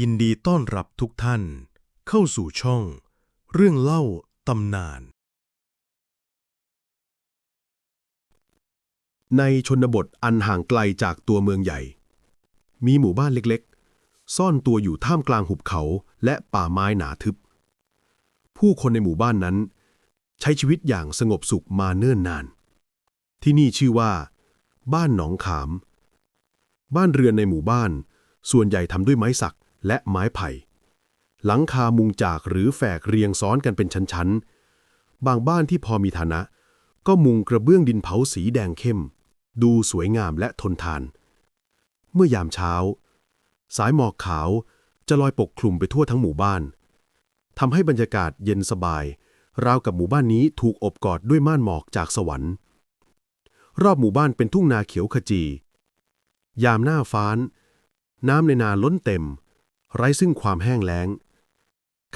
ยินดีต้อนรับทุกท่าน เข้าสู่ช่อง เรื่องเล่าตำนาน ในชนบทอันห่างไกลจากตัวเมืองใหญ่ มีหมู่บ้านเล็กๆ ซ่อนตัวอยู่ท่ามกลางหุบเขาและป่าไม้หนาทึบ ผู้คนในหมู่บ้านนั้น ใช้ชีวิตอย่างสงบสุขมาเนิ่นนาน ที่นี่ชื่อว่า บ้านหนองขาม บ้านเรือนในหมู่บ้าน ส่วนใหญ่ทำด้วยไม้สัก และไม้ไผ่ หลังคามุงจากหรือแฝกเรียงซ้อนกันเป็นชั้นๆ บางบ้านที่พอมีฐานะ ก็มุงกระเบื้องดินเผาสีแดงเข้ม ดูสวยงามและทนทาน เมื่อยามเช้า สายหมอกขาวจะลอยปกคลุมไปทั่วทั้งหมู่บ้านทำให้บรรยากาศเย็นสบาย ราวกับหมู่บ้านนี้ถูกอบกอดด้วยม่านหมอกจากสวรรค์ รอบหมู่บ้านเป็นทุ่งนาเขียวขจี ยามหน้าฟ้าน น้ำในนาล้นเต็ม ไร้ซึ่งความแห้งแล้ง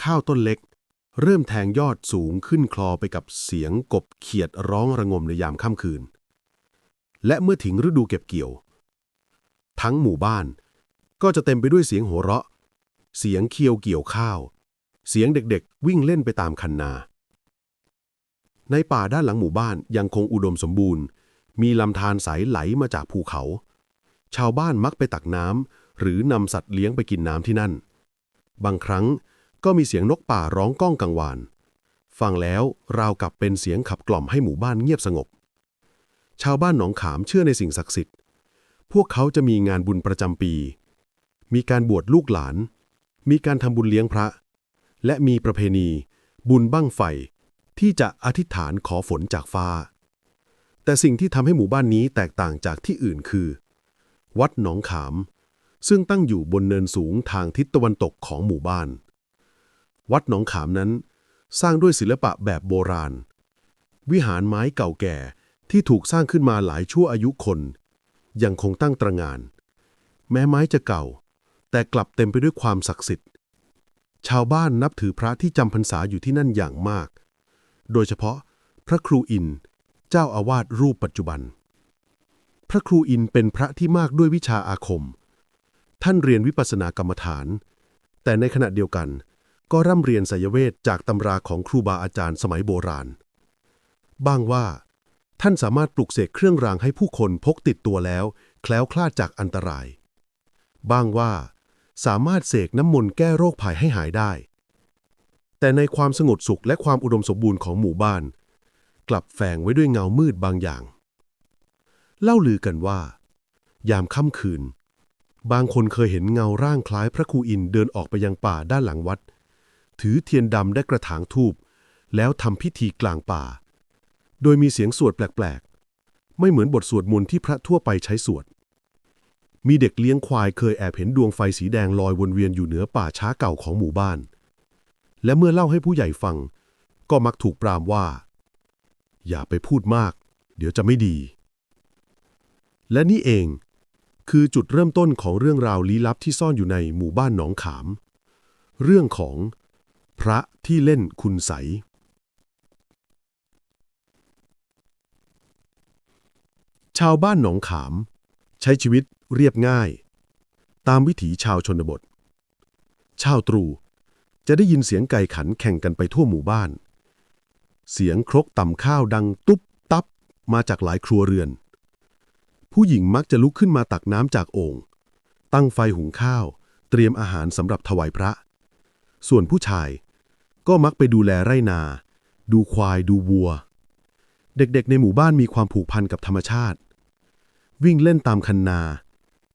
ข้าวต้นเล็ก เริ่มแทงยอดสูงขึ้นคลอไปกับเสียงกบเขียดร้องระงมในยามค่ำคืน และเมื่อถึงฤดูเก็บเกี่ยว ทั้งหมู่บ้าน ก็จะเต็มไปด้วยเสียงหัวเราะ เสียงเคียวเกี่ยวข้าว เสียงเด็กๆ วิ่งเล่นไปตามคันนา ในป่าด้านหลังหมู่บ้านยังคงอุดมสมบูรณ์ มีลำธารใสไหลมาจากภูเขา ชาวบ้านมักไปตักน้ำ หรือนำสัตว์เลี้ยงไปกินน้ำที่นั่น บางครั้งก็มีเสียงนกป่าร้องก้องกังวาน ฟังแล้วราวกับเป็นเสียงขับกล่อมให้หมู่บ้านเงียบสงบ ชาวบ้านหนองขามเชื่อในสิ่งศักดิ์สิทธิ์ พวกเขาจะมีงานบุญประจำปี มีการบวชลูกหลาน มีการทำบุญเลี้ยงพระ และมีประเพณี บุญบั้งไฟที่จะอธิษฐานขอฝนจากฟ้า แต่สิ่งที่ทำให้หมู่บ้านนี้แตกต่างจากที่อื่นคือ วัดหนองขาม ซึ่งตั้งอยู่บนเนินสูงทางทิศตะวันตกของหมู่บ้าน วัดหนองขามนั้น สร้างด้วยศิลปะแบบโบราณ วิหารไม้เก่าแก่ที่ถูกสร้างขึ้นมาหลายชั่วอายุคน ยังคงตั้งตระงาน แม้ไม้จะเก่า แต่กลับเต็มไปด้วยความศักดิ์สิทธิ์ ชาวบ้านนับถือพระที่จำพรรษาอยู่ที่นั่นอย่างมาก โดยเฉพาะพระครูอิน เจ้าอาวาสรูปปัจจุบัน พระครูอินเป็นพระที่มากด้วยวิชาอาคม ท่านเรียนวิปัสสนากรรมฐาน แต่ในขณะเดียวกัน ก็ร่ำเรียนสยเวทจากตำราของครูบาอาจารย์สมัยโบราณ บ้างว่า ท่านสามารถปลุกเสกเครื่องรางให้ผู้คนพกติดตัวแล้ว แคล้วคลาดจากอันตราย บ้างว่า สามารถเสกน้ำมนต์แก้โรคภัยให้หายได้ แต่ในความสงบสุขและความอุดมสมบูรณ์ของหมู่บ้าน กลับแฝงไว้ด้วยเงามืดบางอย่าง เล่าลือกันว่า ยามค่ำคืน บางคนเคยเห็นเงาร่างคล้ายพระครูอินเดินออกไปยังป่าด้านหลังวัด ถือเทียนดำได้กระถางทูบแล้วทำพิธีกลางป่า โดยมีเสียงสวดแปลกๆ ไม่เหมือนบทสวดมนต์ที่พระทั่วไปใช้สวด มีเด็กเลี้ยงควายเคยแอบเห็นดวงไฟสีแดงลอยวนเวียนอยู่เหนือป่าช้าเก่าของหมู่บ้าน และเมื่อเล่าให้ผู้ใหญ่ฟัง ก็มักถูกปรามว่า อย่าไปพูดมาก เดี๋ยวจะไม่ดี และนี่เอง คือจุดเริ่มต้นของเรื่องราวลี้ลับที่ซ่อนอยู่ในหมู่บ้านหนองขาม เรื่องของพระที่เล่นคุณใส ชาวบ้านหนองขาม ใช้ชีวิตเรียบง่าย ตามวิถีชาวชนบท ชาวตรู่จะได้ยินเสียงไก่ขันแข่งกันไปทั่วหมู่บ้าน เสียงครกต่ำข้าวดังตุ๊บตับมาจากหลายครัวเรือน ผู้หญิงมักจะลุกขึ้นมาตักน้ำจากโอ่งตั้งไฟหุงข้าว เตรียมอาหารสำหรับถวายพระ ส่วนผู้ชายก็มักไปดูแลไร่นา ดูควายดูวัว เด็กๆในหมู่บ้านมีความผูกพันกับธรรมชาติ วิ่งเล่นตามคันนา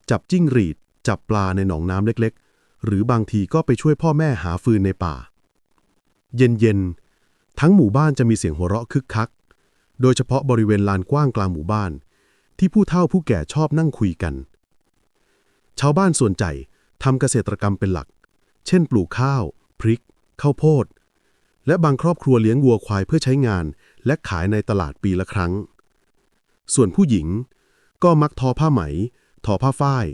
จับจิ้งหรีด จับปลาในหนองน้ำเล็กๆ หรือบางทีก็ไปช่วยพ่อแม่หาฟืนในป่า เย็นๆ ทั้งหมู่บ้านจะมีเสียงหัวเราะคึกคัก โดยเฉพาะบริเวณลานกว้างกลางหมู่บ้าน ที่ผู้เฒ่าผู้แก่ชอบนั่งคุยกัน ชาวบ้านส่วนใหญ่ทำเกษตรกรรมเป็นหลัก เช่น ปลูกข้าว พริก ข้าวโพด และบางครอบครัวเลี้ยงวัวควายเพื่อใช้งาน และขายในตลาดปีละครั้ง ส่วนผู้หญิงก็มักทอผ้าไหม ทอผ้าฝ้าย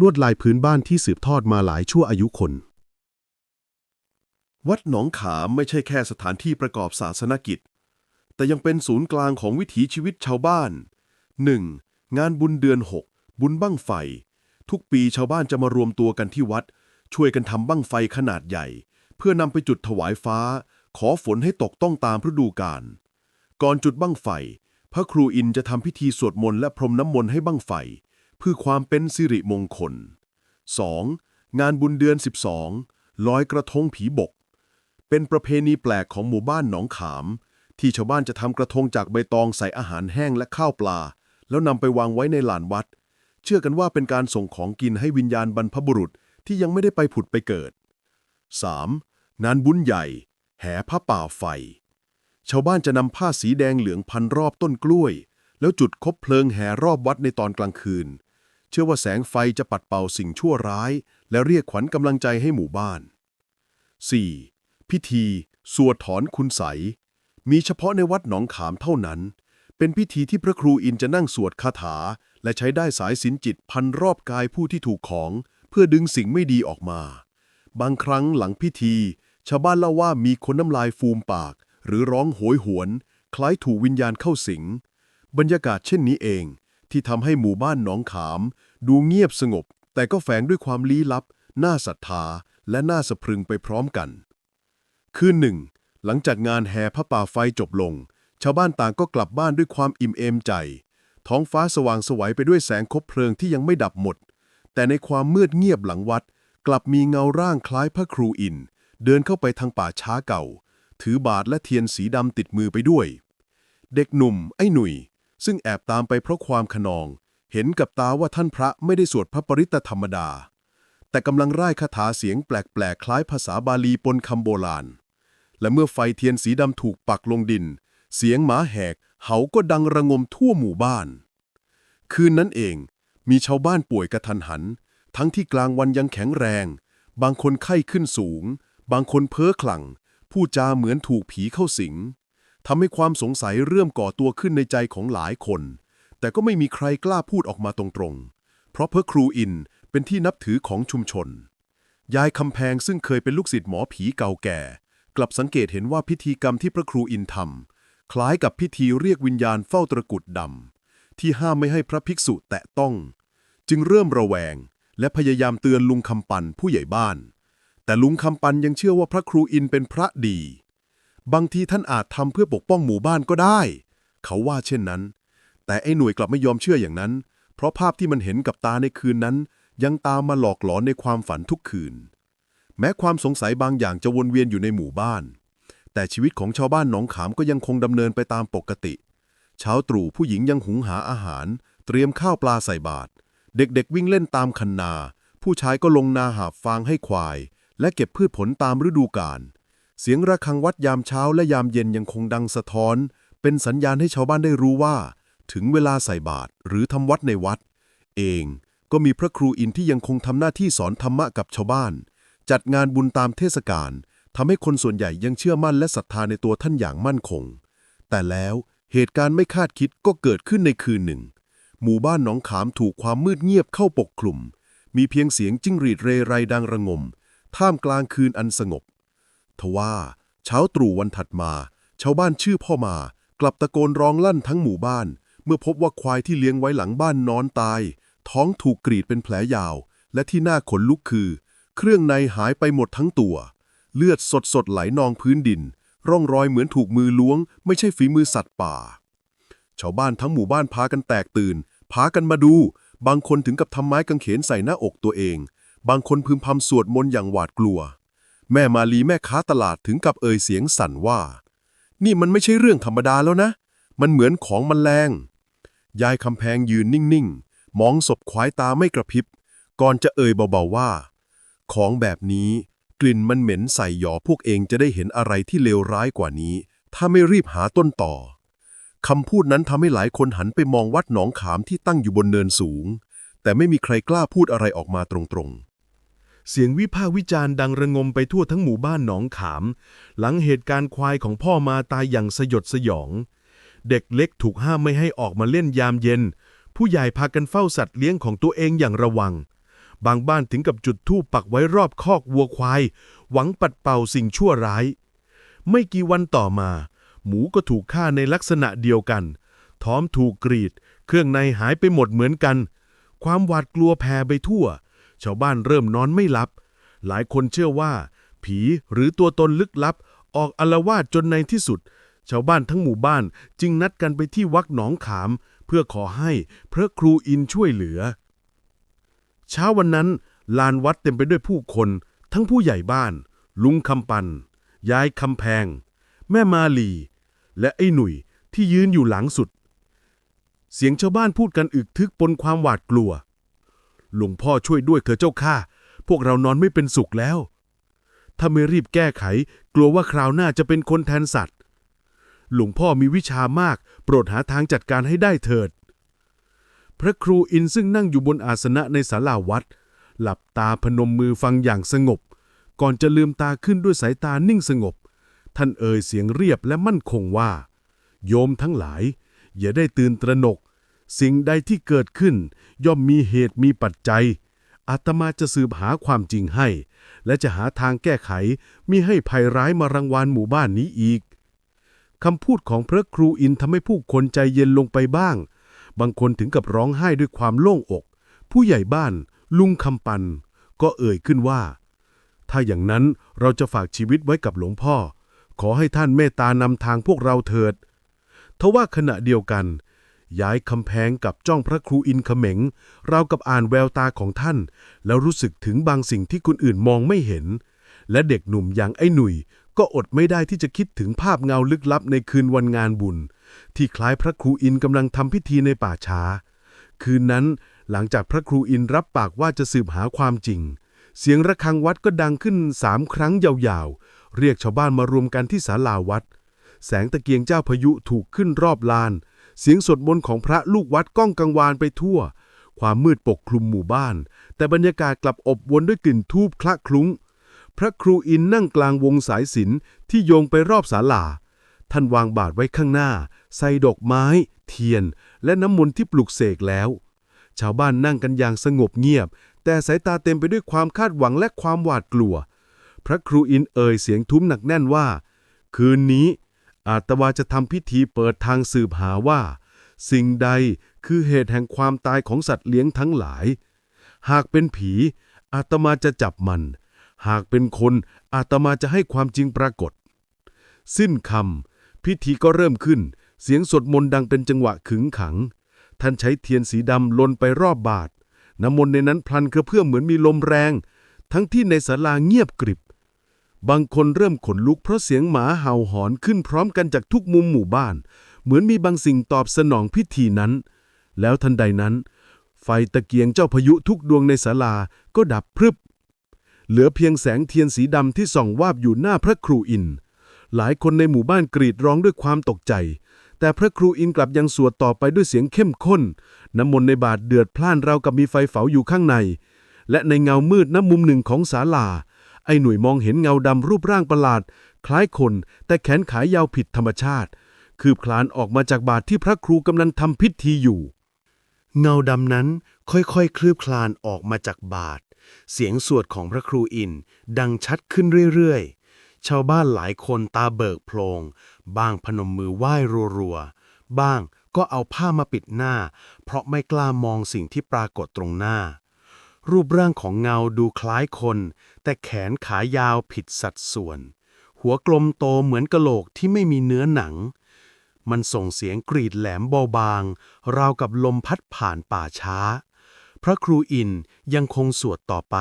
ลวดลายพื้นบ้านที่สืบทอดมาหลายชั่วอายุคน วัดหนองขามไม่ใช่แค่สถานที่ประกอบศาสนกิจ แต่ยังเป็นศูนย์กลางของวิถีชีวิตชาวบ้าน 1. งานบุญเดือน 6 บุญบั้งไฟ ทุกปีชาวบ้านจะมารวมตัวกันที่วัด ช่วยกันทำบั้งไฟขนาดใหญ่ เพื่อนำไปจุดถวายฟ้า ขอฝนให้ตกต้องตามฤดูกาลก่อนจุดบั้งไฟ พระครูอินจะทำพิธีสวดมนต์และพรมน้ำมนต์ให้บั้งไฟ เพื่อความเป็นสิริมงคล 2. งานบุญเดือน 12 ลอยกระทงผีบก เป็นประเพณีแปลกของหมู่บ้านหนองขาม ที่ชาวบ้านจะทำกระทงจากใบตองใส่อาหารแห้งและข้าวปลา แล้วนำไปวางไว้ในลานวัด เชื่อกันว่าเป็นการส่งของกินให้วิญญาณบรรพบุรุษที่ยังไม่ได้ไปผุดไปเกิด 3. งานบุญใหญ่ แห่ผ้าป่าไฟ ชาวบ้านจะนำผ้าสีแดงเหลืองพันรอบต้นกล้วย แล้วจุดคบเพลิงแห่รอบวัดในตอนกลางคืน เชื่อว่าแสงไฟจะปัดเป่าสิ่งชั่วร้าย และเรียกขวัญกำลังใจให้หมู่บ้าน 4. พิธี สวดถอนคุณใส มีเฉพาะในวัดหนองขามเท่านั้น เป็นพิธีที่พระครูอินจะนั่งสวดคาถา และใช้ได้สายสินจิตพันรอบกายผู้ที่ถูกของ เพื่อดึงสิ่งไม่ดีออกมา บางครั้งหลังพิธี ชาวบ้านเล่าว่ามีคนน้ำลายฟูมปาก หรือร้องโหยหวน คล้ายถูกวิญญาณเข้าสิง บรรยากาศเช่นนี้เอง ที่ทำให้หมู่บ้านหนองขาม ดูเงียบสงบ แต่ก็แฝงด้วยความลี้ลับ น่าศรัทธา และน่าสะพรึงไปพร้อมกัน คืนหนึ่งหลังจากงานแห่พระป่าไฟจบลง ชาวบ้านต่างก็กลับบ้านด้วยความอิ่มเอมใจ ท้องฟ้าสว่างสวัยไปด้วยแสงคบเพลิงที่ยังไม่ดับหมด แต่ในความมืดเงียบหลังวัด กลับมีเงาร่างคล้ายพระครูอิน เดินเข้าไปทางป่าช้าเก่า ถือบาทและเทียนสีดำติดมือไปด้วย เด็กหนุ่ม ไอ้หนุ่ย ซึ่งแอบตามไปเพราะความขนอง เห็นกับตาว่าท่านพระไม่ได้สวดพระปริตธรรมดา แต่กำลังร่ายคาถาเสียงแปลกๆคล้ายภาษาบาลีปนคำโบราณและเมื่อไฟเทียนสีดำถูกปักลงดิน เสียงหมาแหกเหาก็ดังระงมทั่วหมู่บ้าน คืนนั้นเองมีชาวบ้านป่วยกระทันหัน ทั้งที่กลางวันยังแข็งแรง บางคนไข้ขึ้นสูง บางคนเพ้อคลั่งพูดจาเหมือนถูกผีเข้าสิงทำให้ความสงสัยเริ่มก่อตัวขึ้นในใจของหลายคน แต่ก็ไม่มีใครกล้าพูดออกมาตรงๆ เพราะพระครูอินเป็นที่นับถือของชุมชน ยายคำแพงซึ่งเคยเป็นลูกศิษย์หมอผีเก่าแก่ กลับสังเกตเห็นว่าพิธีกรรมที่พระครูอินทำ คล้ายกับพิธีเรียกวิญญาณเฝ้าตระกุดดำที่ห้ามไม่ให้พระภิกษุแตะต้อง จึงเริ่มระแวง และพยายามเตือนลุงคำปันผู้ใหญ่บ้าน แต่ลุงคำปันยังเชื่อว่าพระครูอินเป็นพระดี บางทีท่านอาจทำเพื่อปกป้องหมู่บ้านก็ได้ เขาว่าเช่นนั้น แต่ไอ้หน่วยกลับไม่ยอมเชื่ออย่างนั้น เพราะภาพที่มันเห็นกับตาในคืนนั้น ยังตามมาหลอกหลอนในความฝันทุกคืน แม้ความสงสัยบางอย่างจะวนเวียนอยู่ในหมู่บ้าน แต่ชีวิตของชาวบ้านหนองขามก็ยังคงดำเนินไปตามปกติ เช้าตรู่ผู้หญิงยังหุงหาอาหาร เตรียมข้าวปลาใส่บาตรเด็กๆวิ่งเล่นตามคันนา ผู้ชายก็ลงนาหาบฟางให้ควาย และเก็บพืชผลตามฤดูกาลเสียงระฆังวัดยามเช้าและยามเย็นยังคงดังสะท้อน เป็นสัญญาณให้ชาวบ้านได้รู้ว่า ถึงเวลาใส่บาตรหรือทำวัดในวัด เองก็มีพระครูอินที่ยังคงทำหน้าที่สอนธรรมะกับชาวบ้าน จัดงานบุญตามเทศกาล ทำให้คนส่วนใหญ่ยังเชื่อมั่นและศรัทธาในตัวท่านอย่างมั่นคง แต่แล้วเหตุการณ์ไม่คาดคิดก็เกิดขึ้นในคืนหนึ่ง หมู่บ้านหนองขามถูกความมืดเงียบเข้าปกคลุม มีเพียงเสียงจิ้งหรีดเรไรดังระงม ท่ามกลางคืนอันสงบ ทว่าเช้าตรู่วันถัดมา ชาวบ้านชื่อพ่อมา กลับตะโกนร้องลั่นทั้งหมู่บ้าน เมื่อพบว่าควายที่เลี้ยงไว้หลังบ้านนอนตาย ท้องถูกกรีดเป็นแผลยาว และที่น่าขนลุกคือ เครื่องในหายไปหมดทั้งตัว เลือดสดสดๆไหลนองพื้นดิน ร่องรอยเหมือนถูกมือล้วง ไม่ใช่ฝีมือสัตว์ป่า ชาวบ้านทั้งหมู่บ้านพากันแตกตื่น พากันมาดู บางคนถึงกับทำไม้กางเขนใส่หน้าอกตัวเอง บางคนพึมพำสวดมนต์อย่างหวาดกลัว แม่มาลีแม่ค้าตลาดถึงกับเอ่ยเสียงสั่นว่า นี่มันไม่ใช่เรื่องธรรมดาแล้วนะ มันเหมือนของมันแรงยายคำแพงยืนนิ่งๆ มองศพควายตาไม่กระพริบ ก่อนจะเอ่ยเบาๆว่า ของแบบนี้ กลิ่นมันเหม็นใส่หยอพวกเองจะได้เห็นอะไรที่เลวร้ายกว่านี้ ถ้าไม่รีบหาต้นต่อคำพูดนั้นทำให้หลายคนหันไปมองวัดหนองขามที่ตั้งอยู่บนเนินสูง แต่ไม่มีใครกล้าพูดอะไรออกมาตรงๆเสียงวิพากษ์วิจารณ์ดังระงมไปทั่วทั้งหมู่บ้านหนองขาม หลังเหตุการณ์ควายของพ่อมาตายอย่างสยดสยอง เด็กเล็กถูกห้ามไม่ให้ออกมาเล่นยามเย็น ผู้ใหญ่พากันเฝ้าสัตว์เลี้ยงของตัวเองอย่างระวัง บางบ้านถึงกับจุดธูปปักไว้รอบคอกวัวควาย หวังปัดเป่าสิ่งชั่วร้าย ไม่กี่วันต่อมา หมูก็ถูกฆ่าในลักษณะเดียวกัน ท้อมถูกกรีด เครื่องในหายไปหมดเหมือนกัน ความหวาดกลัวแผ่ไปทั่ว ชาวบ้านเริ่มนอนไม่หลับ หลายคนเชื่อว่า ผีหรือตัวตนลึกลับ ออกอลวาดจนในที่สุด ชาวบ้านทั้งหมู่บ้านจึงนัดกันไปที่วักหนองขาม เพื่อขอให้พระครูอินช่วยเหลือ เช้าวันนั้นลานวัดเต็มไปด้วยผู้คน ทั้งผู้ใหญ่บ้าน ลุงคำปัน ยายคำแพง แม่มาลี และไอ้หนุ่ยที่ยืนอยู่หลังสุด เสียงชาวบ้านพูดกันอึกทึกปนความหวาดกลัว หลวงพ่อช่วยด้วยเถอะเจ้าข้าพวกเรานอนไม่เป็นสุขแล้ว ถ้าไม่รีบแก้ไข กลัวว่าคราวหน้าจะเป็นคนแทนสัตว์ หลวงพ่อมีวิชามาก โปรดหาทางจัดการให้ได้เถิด พระครูอินซึ่งนั่งอยู่บนอาสนะในศาลาวัด หลับตาพนมมือฟังอย่างสงบ ก่อนจะลืมตาขึ้นด้วยสายตานิ่งสงบ ท่านเอ่ยเสียงเรียบและมั่นคงว่า โยมทั้งหลาย อย่าได้ตื่นตระหนก สิ่งใดที่เกิดขึ้น ย่อมมีเหตุมีปัจจัยอาตมาจะสืบหาความจริงให้ และจะหาทางแก้ไขมิให้ภัยร้ายมารังวานหมู่บ้านนี้อีกคำพูดของพระครูอินทำให้ผู้คนใจเย็นลงไปบ้าง บางคนถึงกับร้องไห้ด้วยความโล่งอก ผู้ใหญ่บ้าน ลุงคำปัน ก็เอ่ยขึ้นว่า ถ้าอย่างนั้นเราจะฝากชีวิตไว้กับหลวงพ่อ ขอให้ท่านเมตตานำทางพวกเราเถิดทว่าขณะเดียวกัน ย้ายคำแพงกับจ้องพระครูอินเขมงเรากับอ่านแววตาของท่าน แล้วรู้สึกถึงบางสิ่งที่คนอื่นมองไม่เห็น และเด็กหนุ่มอย่างไอ้หนุ่ยก็อดไม่ได้ที่จะคิดถึงภาพเงาลึกลับในคืนวันงานบุญ ที่คล้ายพระครูอินกำลังทำพิธีในป่าช้า คืนนั้นหลังจากพระครูอินรับปากว่าจะสืบหาความจริง เสียงระฆังวัดก็ดังขึ้นสามครั้งยาวๆ เรียกชาวบ้านมารวมกันที่ศาลาวัด แสงตะเกียงเจ้าพายุถูกขึ้นรอบลาน เสียงสดมนของพระลูกวัดก้องกังวานไปทั่ว ความมืดปกคลุมหมู่บ้าน แต่บรรยากาศกลับอบวนด้วยกลิ่นทูบคละคลุ้ง พระครูอินนั่งกลางวงสายสิญจนที่โยงไปรอบศาลาท่านวางบาทไว้ข้างหน้า ใส่ดอกไม้ เทียน และน้ำมนต์ที่ปลุกเสกแล้ว ชาวบ้านนั่งกันอย่างสงบเงียบ แต่สายตาเต็มไปด้วยความคาดหวังและความหวาดกลัว พระครูอินเอ่ยเสียงทุ้มหนักแน่นว่า คืนนี้ อาตวาจะทำพิธีเปิดทางสืบหาว่า สิ่งใดคือเหตุแห่งความตายของสัตว์เลี้ยงทั้งหลาย หากเป็นผี อาตมาจะจับมัน หากเป็นคนอาตมาจะให้ความจริงปรากฏ สิ้นคำพิธีก็เริ่มขึ้น เสียงสวดมนต์ดังเป็นจังหวะขึงขัง ท่านใช้เทียนสีดำลนไปรอบบาท น้ำมนต์ในนั้นพลันกระเพื่อมเหมือนมีลมแรง ทั้งที่ในศาลาเงียบกริบ บางคนเริ่มขนลุกเพราะเสียงหมาเห่าหอนขึ้นพร้อมกันจากทุกมุมหมู่บ้าน เหมือนมีบางสิ่งตอบสนองพิธีนั้น แล้วทันใดนั้น ไฟตะเกียงเจ้าพายุทุกดวงในศาลาก็ดับพรึบ เหลือเพียงแสงเทียนสีดำที่ส่องวาบอยู่หน้าพระครูอิน หลายคนในหมู่บ้านกรีดร้องด้วยความตกใจ แต่พระครูอินกลับยังสวดต่อไปด้วยเสียงเข้มข้น น้ำมนต์ในบาทเดือดพล่านราวกับมีไฟเผาอยู่ข้างใน และในเงามืดณมุมหนึ่งของศาลา ไอ้หนุ่ยมองเห็นเงาดำรูปร่างประหลาด คล้ายคน แต่แขนขายาวผิดธรรมชาติ คืบคลานออกมาจากบาทที่พระครูกำลังทำพิธีอยู่ เงาดำนั้นค่อยๆ คลืบคลานออกมาจากบาท เสียงสวดของพระครูอินดังชัดขึ้นเรื่อยๆ ชาวบ้านหลายคนตาเบิกโพลง บ้างพนมมือไหว้รัวๆ บ้างก็เอาผ้ามาปิดหน้า เพราะไม่กล้ามองสิ่งที่ปรากฏตรงหน้า รูปร่างของเงาดูคล้ายคน แต่แขนขายาวผิดสัดส่วน หัวกลมโตเหมือนกะโหลกที่ไม่มีเนื้อหนัง มันส่งเสียงกรีดแหลมเบาบาง ราวกับลมพัดผ่านป่าช้า พระครูอินยังคงสวดต่อไป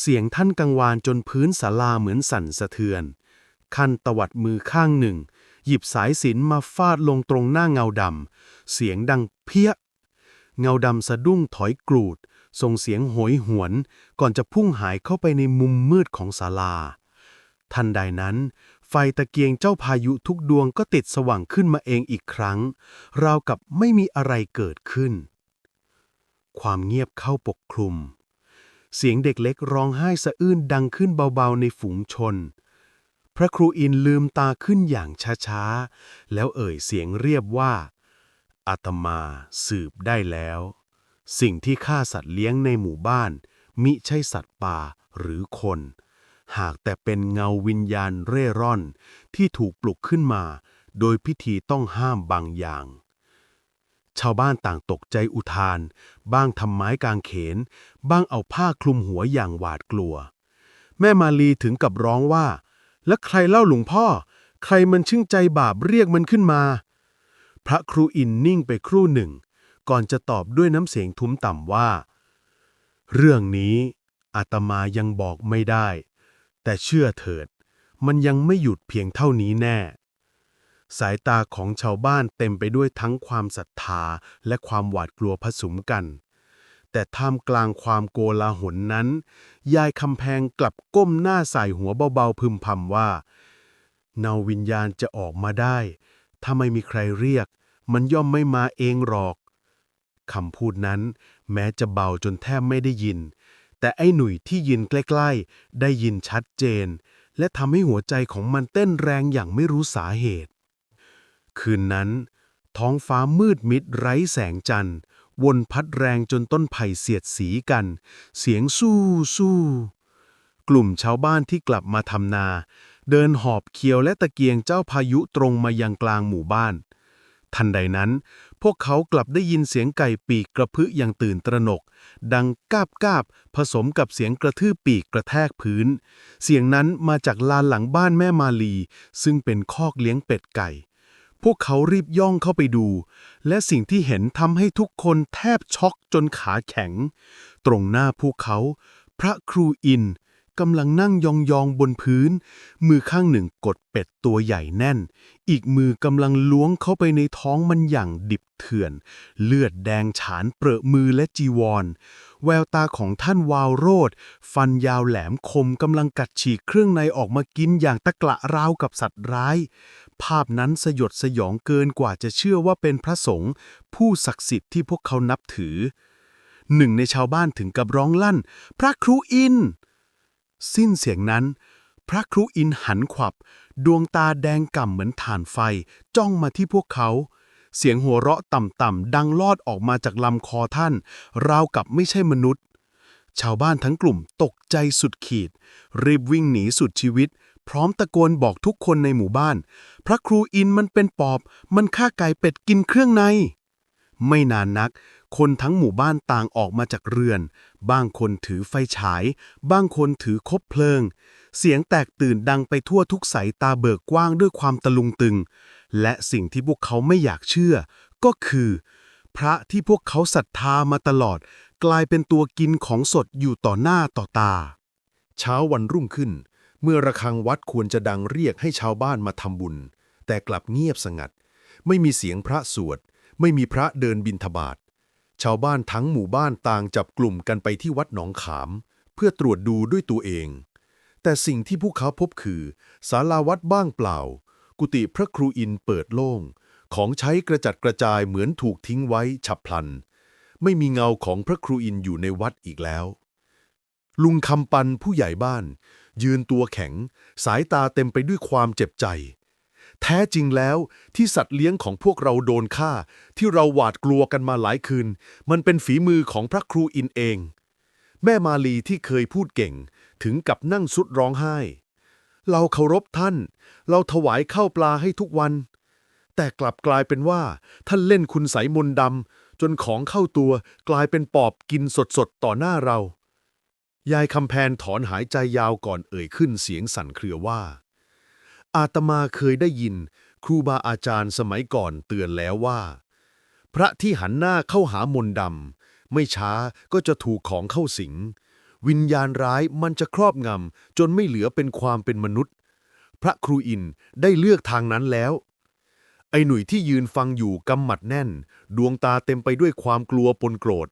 เสียงท่านกังวานจนพื้นศาลาเหมือนสั่นสะเทือนขั้นตวัดมือข้างหนึ่ง หยิบสายสินมาฟาดลงตรงหน้าเงาดำ เสียงดังเพี้ย เงาดำสะดุ้งถอยกรูด ส่งเสียงโหยหวน ก่อนจะพุ่งหายเข้าไปในมุมมืดของศาลา ทันใดนั้น ไฟตะเกียงเจ้าพายุทุกดวงก็ติดสว่างขึ้นมาเองอีกครั้ง ราวกับไม่มีอะไรเกิดขึ้น ความเงียบเข้าปกคลุม เสียงเด็กเล็กร้องไห้สะอื้นดังขึ้นเบาๆในฝูงชน พระครูอินลืมตาขึ้นอย่างช้าๆ แล้วเอ่ยเสียงเรียบว่า อาตมาสืบได้แล้ว สิ่งที่ฆ่าสัตว์เลี้ยงในหมู่บ้าน มิใช่สัตว์ป่าหรือคน หากแต่เป็นเงาวิญญาณเร่ร่อน ที่ถูกปลุกขึ้นมา โดยพิธีต้องห้ามบางอย่าง ชาวบ้านต่างตกใจอุทาน บ้างทำไม้กางเขน บ้างเอาผ้าคลุมหัวอย่างหวาดกลัว แม่มาลีถึงกับร้องว่า แล้วใครเล่าหลวงพ่อ ใครมันชึ่งใจบาปเรียกมันขึ้นมา พระครูอินนิ่งไปครู่หนึ่ง ก่อนจะตอบด้วยน้ำเสียงทุ้มต่ำว่า เรื่องนี้อาตมายังบอกไม่ได้ แต่เชื่อเถิด มันยังไม่หยุดเพียงเท่านี้แน่ สายตาของชาวบ้านเต็มไปด้วยทั้งความศรัทธาและความหวาดกลัวผสมกัน แต่ท่ามกลางความโกลาหลนั้น ยายคำแพงกลับก้มหน้าใส่หัวเบาๆพึมพำว่าเนาวิญญาณจะออกมาได้ ถ้าไม่มีใครเรียก มันย่อมไม่มาเองหรอกคำพูดนั้น แม้จะเบาจนแทบไม่ได้ยิน แต่ไอ้หนุ่ยที่ยินใกล้ๆ ได้ยินชัดเจน และทำให้หัวใจของมันเต้นแรงอย่างไม่รู้สาเหตุ คืนนั้น ท้องฟ้ามืดมิดไร้แสงจันทร์ วนพัดแรงจนต้นไผ่เสียดสีกัน เสียงสู้สู้กลุ่มชาวบ้านที่กลับมาทำนา เดินหอบเคียวและตะเกียงเจ้าพายุตรงมายังกลางหมู่บ้าน ทันใดนั้น พวกเขากลับได้ยินเสียงไก่ปีกกระพืออย่างตื่นตระหนก ดังกาบกาบผสมกับเสียงกระทืบปีกกระแทกพื้น เสียงนั้นมาจากลานหลังบ้านแม่มาลี ซึ่งเป็นคอกเลี้ยงเป็ดไก่ พวกเขารีบย่องเข้าไปดู และสิ่งที่เห็นทำให้ทุกคนแทบช็อกจนขาแข็ง ตรงหน้าพวกเขา พระครูอินกำลังนั่งยองๆบนพื้น มือข้างหนึ่งกดเป็ดตัวใหญ่แน่น อีกมือกำลังล้วงเข้าไปในท้องมันอย่างดิบเถื่อน เลือดแดงฉานเปรอะมือและจีวร แววตาของท่านวาวโรดฟันยาวแหลมคมกำลังกัดฉีกเครื่องในออกมากินอย่างตะกละราวกับสัตว์ร้าย ภาพนั้นสยดสยองเกินกว่าจะเชื่อว่าเป็นพระสงฆ์ผู้ศักดิ์สิทธิ์ที่พวกเขานับถือ หนึ่งในชาวบ้านถึงกับร้องลั่น พระครูอิน สิ้นเสียงนั้น พระครูอินหันขวับ ดวงตาแดงก่ำเหมือนถ่านไฟ จ้องมาที่พวกเขา เสียงหัวเราะต่ำๆดังลอดออกมาจากลำคอท่าน ราวกับไม่ใช่มนุษย์ ชาวบ้านทั้งกลุ่มตกใจสุดขีด รีบวิ่งหนีสุดชีวิต พร้อมตะโกนบอกทุกคนในหมู่บ้าน พระครูอินมันเป็นปอบ มันฆ่าไก่เป็ดกินเครื่องใน ไม่นานนัก คนทั้งหมู่บ้านต่างออกมาจากเรือน บางคนถือไฟฉาย บางคนถือคบเพลิง เสียงแตกตื่นดังไปทั่วทุกสายตาเบิกกว้างด้วยความตะลุงตึง และสิ่งที่พวกเขาไม่อยากเชื่อ ก็คือ พระที่พวกเขาศรัทธามาตลอด กลายเป็นตัวกินของสดอยู่ต่อหน้าต่อตา เช้าวันรุ่งขึ้น เมื่อระฆังวัดควรจะดังเรียกให้ชาวบ้านมาทำบุญ แต่กลับเงียบสงัด ไม่มีเสียงพระสวด ไม่มีพระเดินบิณฑบาตชาวบ้านทั้งหมู่บ้านต่างจับกลุ่มกันไปที่วัดหนองขาม เพื่อตรวจดูด้วยตัวเอง แต่สิ่งที่พวกเขาพบคือศาลาวัดบ้างเปล่า กุฏิพระครูอินเปิดโล่ง ของใช้กระจัดกระจายเหมือนถูกทิ้งไว้ฉับพลัน ไม่มีเงาของพระครูอินอยู่ในวัดอีกแล้ว ลุงคำปันผู้ใหญ่บ้าน ยืนตัวแข็ง สายตาเต็มไปด้วยความเจ็บใจ แท้จริงแล้วที่สัตว์เลี้ยงของพวกเราโดนฆ่า ที่เราหวาดกลัวกันมาหลายคืน มันเป็นฝีมือของพระครูอินเอง แม่มาลีที่เคยพูดเก่ง ถึงกับนั่งสุดร้องไห้ เราเคารพท่าน เราถวายข้าวปลาให้ทุกวัน แต่กลับกลายเป็นว่า ท่านเล่นคุณใสยมนต์ดำจนของเข้าตัวกลายเป็นปอบกินสดๆต่อหน้าเรา ยายคำแพนถอนหายใจยาวก่อนเอ่ยขึ้นเสียงสั่นเครือว่า อาตมาเคยได้ยิน ครูบาอาจารย์สมัยก่อนเตือนแล้วว่า พระที่หันหน้าเข้าหามนต์ดำไม่ช้าก็จะถูกของเข้าสิง วิญญาณร้ายมันจะครอบงำจนไม่เหลือเป็นความเป็นมนุษย์ พระครูอินได้เลือกทางนั้นแล้ว ไอ้หนุ่ยที่ยืนฟังอยู่กำหมัดแน่น ดวงตาเต็มไปด้วยความกลัวปนโกรธ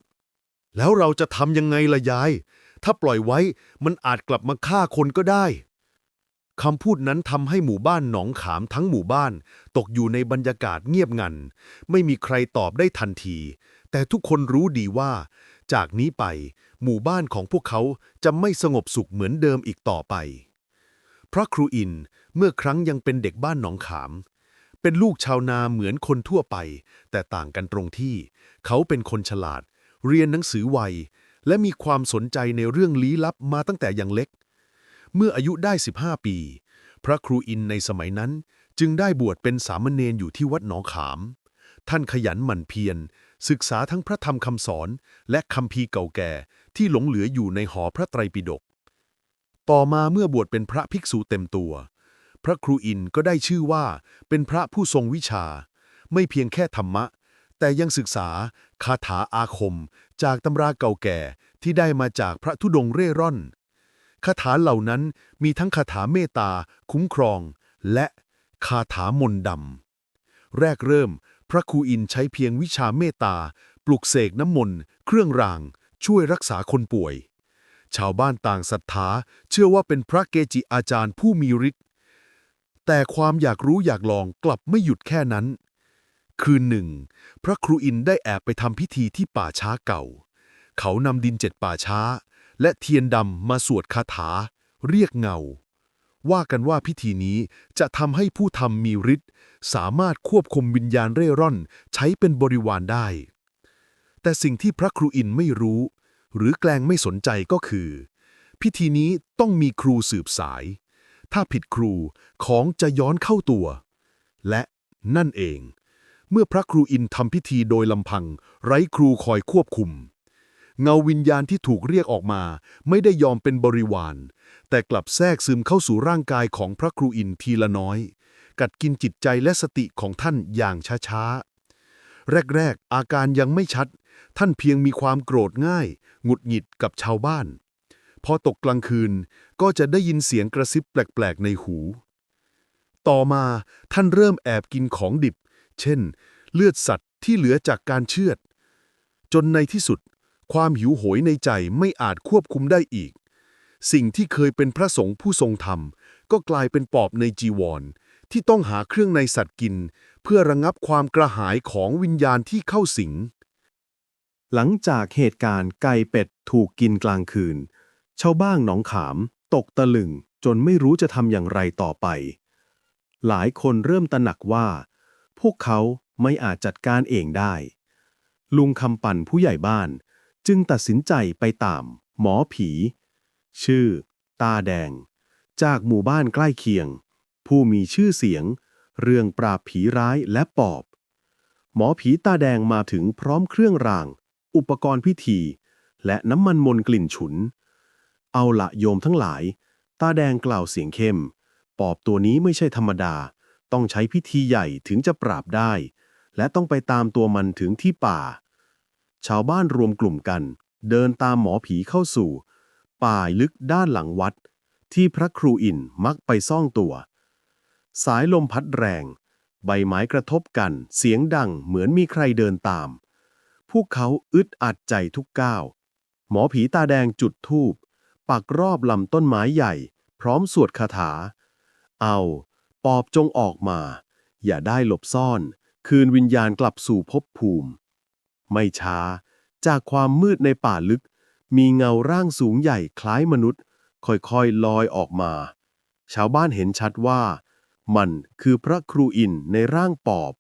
แล้วเราจะทำยังไงล่ะยาย ถ้าปล่อยไว้มันอาจกลับมาฆ่าคนก็ได้คำพูดนั้นทำให้หมู่บ้านหนองขามทั้งหมู่บ้าน ตกอยู่ในบรรยากาศเงียบงัน ไม่มีใครตอบได้ทันที แต่ทุกคนรู้ดีว่า จากนี้ไป หมู่บ้านของพวกเขาจะไม่สงบสุขเหมือนเดิมอีกต่อไป พระครูอินเมื่อครั้งยังเป็นเด็กบ้านหนองขาม เป็นลูกชาวนาเหมือนคนทั่วไป แต่ต่างกันตรงที่ เขาเป็นคนฉลาด เรียนหนังสือไว และมีความสนใจในเรื่องลี้ลับมาตั้งแต่ยังเล็ก เมื่ออายุได้ 15 ปี พระครูอินในสมัยนั้นจึงได้บวชเป็นสามเณรอยู่ที่วัดหนองขาม ท่านขยันหมั่นเพียรศึกษาทั้งพระธรรมคำสอน และคำพีเก่าแก่ที่หลงเหลืออยู่ในหอพระไตรปิฎก ต่อมาเมื่อบวชเป็นพระภิกษุเต็มตัว พระครูอินก็ได้ชื่อว่าเป็นพระผู้ทรงวิชา ไม่เพียงแค่ธรรมะ แต่ยังศึกษาคาถาอาคม จากตำราเก่าแก่ที่ได้มาจากพระธุดงเร่ร่อน คาถาเหล่านั้นมีทั้งคาถาเมตตา คุ้มครอง และคาถามนต์ดำ แรกเริ่ม พระครูอินใช้เพียงวิชาเมตตา ปลุกเสกน้ำมนต์ เครื่องราง ช่วยรักษาคนป่วย ชาวบ้านต่างศรัทธาเชื่อว่าเป็นพระเกจิอาจารย์ผู้มีฤทธิ์แต่ความอยากรู้อยากลองกลับไม่หยุดแค่นั้น คืนหนึ่ง พระครูอินได้แอบไปทำพิธีที่ป่าช้าเก่า เขานำดินเจ็ดป่าช้า และเทียนดำมาสวดคาถา เรียกเงา ว่ากันว่าพิธีนี้จะทำให้ผู้ทำมีฤทธิ์สามารถควบคุมวิญญาณเร่ร่อนใช้เป็นบริวารได้ แต่สิ่งที่พระครูอินไม่รู้ หรือแกล้งไม่สนใจก็คือ พิธีนี้ต้องมีครูสืบสาย ถ้าผิดครูของจะย้อนเข้าตัว และนั่นเอง เมื่อพระครูอินทำพิธีโดยลำพัง ไร้ครูคอยควบคุม เงาวิญญาณที่ถูกเรียกออกมา ไม่ได้ยอมเป็นบริวาร แต่กลับแทรกซึมเข้าสู่ร่างกายของพระครูอินทีละน้อย กัดกินจิตใจและสติของท่านอย่างช้าๆ แรกๆ อาการยังไม่ชัด ท่านเพียงมีความโกรธง่าย หงุดหงิดกับชาวบ้าน พอตกกลางคืนก็จะได้ยินเสียงกระซิบแปลกๆ ในหูต่อมาท่านเริ่มแอบกินของดิบ เช่น เลือดสัตว์ที่เหลือจากการเชือด จนในที่สุด ความหิวโหยในใจไม่อาจควบคุมได้อีก สิ่งที่เคยเป็นพระสงฆ์ผู้ทรงธรรม ก็กลายเป็นปอบในจีวร ที่ต้องหาเครื่องในสัตว์กิน เพื่อระงับความกระหายของวิญญาณที่เข้าสิง หลังจากเหตุการณ์ไก่เป็ดถูกกินกลางคืน ชาวบ้านหนองขาม ตกตะลึงจนไม่รู้จะทำอย่างไรต่อไป หลายคนเริ่มตระหนักว่า พวกเขาไม่อาจจัดการเองได้ ลุงคำปั่นผู้ใหญ่บ้าน จึงตัดสินใจไปตาม หมอผี ชื่อ ตาแดง จากหมู่บ้านใกล้เคียง ผู้มีชื่อเสียง เรื่องปราบผีร้ายและปอบ หมอผีตาแดงมาถึงพร้อมเครื่องราง อุปกรณ์พิธี และน้ำมันมนกลิ่นฉุน เอาละโยมทั้งหลาย ตาแดงกล่าวเสียงเข้ม ปอบตัวนี้ไม่ใช่ธรรมดา ต้องใช้พิธีใหญ่ถึงจะปราบได้ และต้องไปตามตัวมันถึงที่ป่า ชาวบ้านรวมกลุ่มกัน เดินตามหมอผีเข้าสู่ ป่าลึกด้านหลังวัด ที่พระครูอินมักไปซ่องตัว สายลมพัดแรง ใบไม้กระทบกัน เสียงดังเหมือนมีใครเดินตาม พวกเขาอึดอัดใจทุกก้าว หมอผีตาแดงจุดธูปปักรอบลำต้นไม้ใหญ่ พร้อมสวดคาถา เอา ปอบจงออกมา อย่าได้หลบซ่อน คืนวิญญาณกลับสู่ภพภูมิ ไม่ช้า จากความมืดในป่าลึก มีเงาร่างสูงใหญ่คล้ายมนุษย์ ค่อยๆลอยออกมา ชาวบ้านเห็นชัดว่า มันคือพระครูอินในร่างปอบ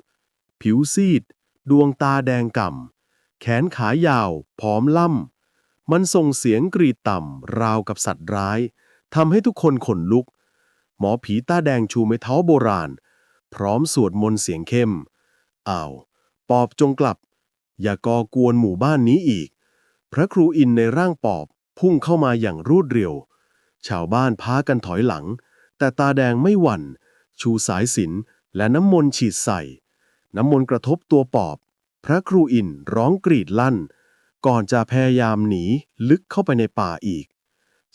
ผิวซีด ดวงตาแดงก่ำแขนขายาว ผอมล่ำมันส่งเสียงกรีดต่ำราวกับสัตว์ร้ายทำให้ทุกคนขนลุก หมอผีตาแดงชูไม้เท้าโบราณ พร้อมสวดมนต์เสียงเข้มอ้าวปอบจงกลับ อย่าก่อกวนหมู่บ้านนี้อีก พระครูอินในร่างปอบพุ่งเข้ามาอย่างรวดเร็ว ชาวบ้านพากันถอยหลัง แต่ตาแดงไม่หวั่น ชูสายสิญจนและน้ำมนต์ฉีดใส่ น้ำมนต์กระทบตัวปอบ พระครูอินร้องกรีดลั่น ก่อนจะพยายามหนีลึกเข้าไปในป่าอีก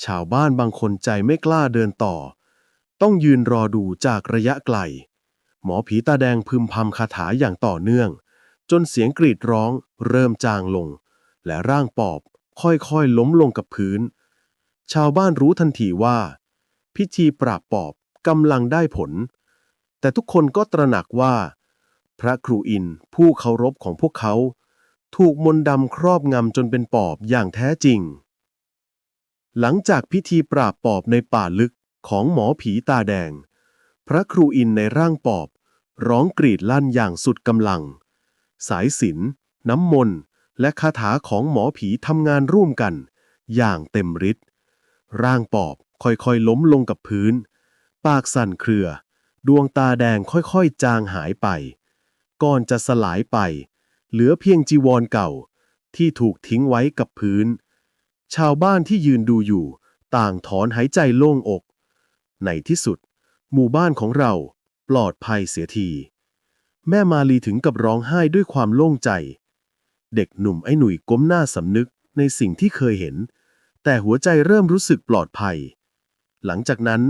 ชาวบ้านบางคนใจไม่กล้าเดินต่อ ต้องยืนรอดูจากระยะไกล หมอผีตาแดงพึมพำคาถาอย่างต่อเนื่อง จนเสียงกรีดร้องเริ่มจางลง และร่างปอบค่อยๆล้มลงกับพื้น ชาวบ้านรู้ทันทีว่า พิธีปราบปอบกำลังได้ผล แต่ทุกคนก็ตระหนักว่า พระครูอินผู้เคารพของพวกเขา ถูกมนต์ดำครอบงำจนเป็นปอบอย่างแท้จริง หลังจากพิธีปราบปอบในป่าลึก ของหมอผีตาแดง พระครูอินในร่างปอบ ร้องกรีดลั่นอย่างสุดกำลัง สายสิญจนน้ำมนต์และคาถาของหมอผีทำงานร่วมกัน อย่างเต็มฤทธิ์ร่างปอบค่อยๆล้มลงกับพื้น ปากสั่นเครือ ดวงตาแดงค่อยๆจางหายไป ก่อนจะสลายไป เหลือเพียงจีวรเก่า ที่ถูกทิ้งไว้กับพื้น ชาวบ้านที่ยืนดูอยู่ ต่างถอนหายใจโล่งอก ในที่สุด หมู่บ้านของเราปลอดภัยเสียที แม่มาลีถึงกับร้องไห้ด้วยความโล่งใจ เด็กหนุ่มไอ้หนุ่ยก้มหน้าสำนึกในสิ่งที่เคยเห็น แต่หัวใจเริ่มรู้สึกปลอดภัย หลังจากนั้น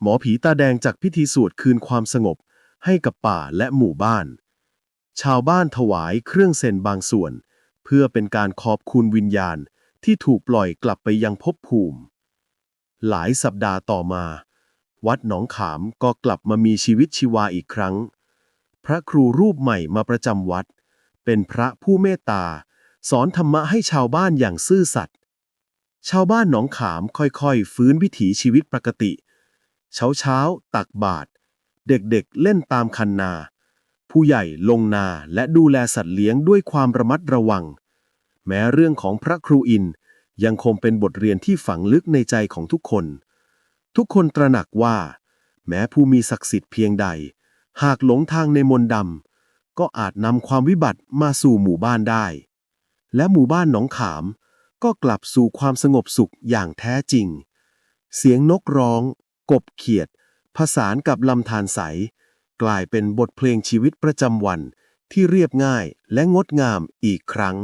หมอผีตาแดงจากพิธีสวดคืนความสงบให้กับป่าและหมู่บ้าน ชาวบ้านถวายเครื่องเซ็นบางส่วน เพื่อเป็นการขอบคุณวิญญาณที่ถูกปล่อยกลับไปยังภพภูมิ หลายสัปดาห์ต่อมา วัดหนองขามก็กลับมามีชีวิตชีวาอีกครั้ง พระครูรูปใหม่มาประจำวัด เป็นพระผู้เมตตา สอนธรรมะให้ชาวบ้านอย่างซื่อสัตย์ชาวบ้านหนองขามค่อยๆ ฟื้นวิถีชีวิตปกติ เช้าเช้าๆตักบาตรเด็กๆเล่นตามคันนา ผู้ใหญ่ลงนาและดูแลสัตว์เลี้ยงด้วยความระมัดระวัง แม้เรื่องของพระครูอินยังคงเป็นบทเรียนที่ฝังลึกในใจของทุกคน ทุกคนตระหนักว่า แม้ผู้มีศักดิ์สิทธิ์เพียงใด หากหลงทางในมนต์ดำก็อาจนำความวิบัติมาสู่หมู่บ้านได้ และหมู่บ้านหนองขาม ก็กลับสู่ความสงบสุขอย่างแท้จริง เสียงนกร้อง กบเขียด ผสานกับลำธารใส กลายเป็นบทเพลงชีวิตประจำวันที่เรียบง่ายและงดงามอีกครั้ง